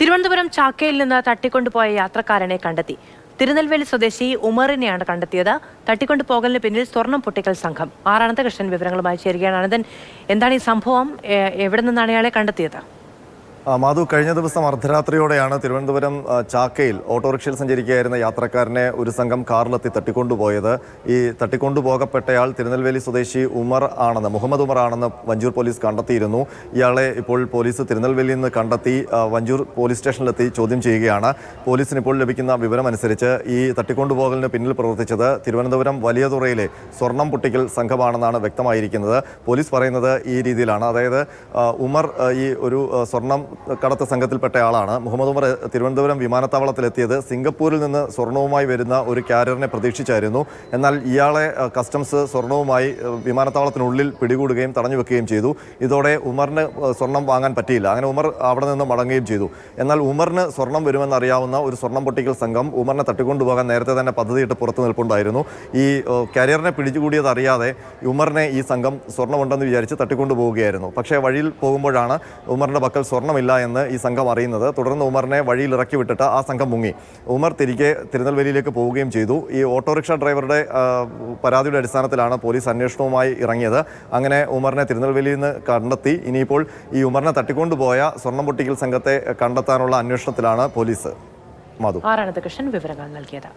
തിരുവനന്തപുരം ചാക്കയിൽ നിന്ന് തട്ടിക്കൊണ്ടുപോയ യാത്രക്കാരനെ കണ്ടെത്തി. തിരുനെൽവേലി സ്വദേശി ഉമറിനെയാണ് കണ്ടെത്തിയത്. തട്ടിക്കൊണ്ടുപോകലിന് പിന്നിൽ സ്വർണം പൊട്ടിക്കൽ സംഘം. ആർ അനന്തകൃഷ്ണൻ വിവരങ്ങളുമായി ചേരുകയാണ് അനന്തൻ. എന്താണ് ഈ സംഭവം? എവിടെ നിന്നാണ് ഇയാളെ കണ്ടെത്തിയത്? മാധു കഴിഞ്ഞ ദിവസം അർദ്ധരാത്രിയോടെയാണ് തിരുവനന്തപുരം ചാക്കയിൽ ഓട്ടോറിക്ഷയിൽ സഞ്ചരിക്കുകയായിരുന്ന യാത്രക്കാരനെ ഒരു സംഘം കാറിലെത്തി തട്ടിക്കൊണ്ടുപോയത്. ഈ തട്ടിക്കൊണ്ടുപോകപ്പെട്ടയാൾ തിരുനെൽവേലി സ്വദേശി ഉമർ ആണെന്ന് മുഹമ്മദ് ഉമർ ആണെന്ന് വഞ്ചൂർ പോലീസ് കണ്ടെത്തിയിരുന്നു. ഇയാളെ ഇപ്പോൾ പോലീസ് തിരുനെൽവേലിയിൽ നിന്ന് കണ്ടെത്തി വഞ്ചൂർ പോലീസ് സ്റ്റേഷനിലെത്തി ചോദ്യം ചെയ്യുകയാണ്. പോലീസിന് ഇപ്പോൾ ലഭിക്കുന്ന വിവരമനുസരിച്ച് ഈ തട്ടിക്കൊണ്ടുപോകലിന് പിന്നിൽ പ്രവർത്തിച്ചത് തിരുവനന്തപുരം വലിയതുറയിലെ സ്വർണം പൊട്ടിക്കൽ സംഘമാണെന്നാണ് വ്യക്തമായിരിക്കുന്നത്. പോലീസ് പറയുന്നത് ഈ രീതിയിലാണ്. അതായത് ഉമർ ഈ ഒരു സ്വർണം കടത്ത് സംഘത്തിൽപ്പെട്ട ആളാണ്. മുഹമ്മദ് ഉമർ തിരുവനന്തപുരം വിമാനത്താവളത്തിലെത്തിയത്. സിംഗപ്പൂരിൽ നിന്ന് സ്വർണവുമായി വരുന്ന ഒരു ക്യാരിയറിനെ പ്രതീക്ഷിച്ചായിരുന്നു. എന്നാൽ ഇയാളെ കസ്റ്റംസ് സ്വർണവുമായി വിമാനത്താവളത്തിനുള്ളിൽ പിടികൂടുകയും തടഞ്ഞു വെക്കുകയും ചെയ്തു. ഇതോടെ ഉമറിന് സ്വർണം വാങ്ങാൻ പറ്റിയില്ല. അങ്ങനെ ഉമർ അവിടെ നിന്ന് മടങ്ങുകയും ചെയ്തു. എന്നാൽ ഉമറിന് സ്വർണം വരുമെന്നറിയാവുന്ന ഒരു സ്വർണം പൊട്ടിക്കൽ സംഘം ഉമറിനെ തട്ടിക്കൊണ്ടുപോകാൻ നേരത്തെ തന്നെ പദ്ധതിയിട്ട് പുറത്തു നിൽപ്പുണ്ടായിരുന്നു. ഈ ക്യാരിയറിനെ പിടിച്ചുകൂടിയത് അറിയാതെ ഉമറിനെ ഈ സംഘം സ്വർണമുണ്ടെന്ന് വിചാരിച്ച് തട്ടിക്കൊണ്ടുപോവുകയായിരുന്നു. പക്ഷേ വഴിയിൽ പോകുമ്പോഴാണ് ഉമറിന്റെ പക്കൽ സ്വർണമില്ല എന്ന് ഈ സംഘം അറിയുന്നത്. തുടർന്ന് ഉമറിനെ വഴിയിൽ ഇറക്കി വിട്ടിട്ട് ആ സംഘം മുങ്ങി. ഉമർ തിരികെ തിരുനെൽവേലിയിലേക്ക് പോവുകയും ചെയ്തു. ഈ ഓട്ടോറിക്ഷ ഡ്രൈവറുടെ പരാതിയുടെ അടിസ്ഥാനത്തിലാണ് പോലീസ് അന്വേഷണവുമായി ഇറങ്ങിയത്. അങ്ങനെ ഉമറിനെ തിരുനെൽവേലിയിൽ നിന്ന് കണ്ടെത്തി. ഇനിയിപ്പോൾ ഈ ഉമറിനെ തട്ടിക്കൊണ്ടുപോയ സ്വർണം പൊട്ടിക്കൽ സംഘത്തെ കണ്ടെത്താനുള്ള അന്വേഷണത്തിലാണ് പോലീസ്. മധു. ആർ കൃഷ്ണൻ? വിവരങ്ങൾ നൽകിയത്.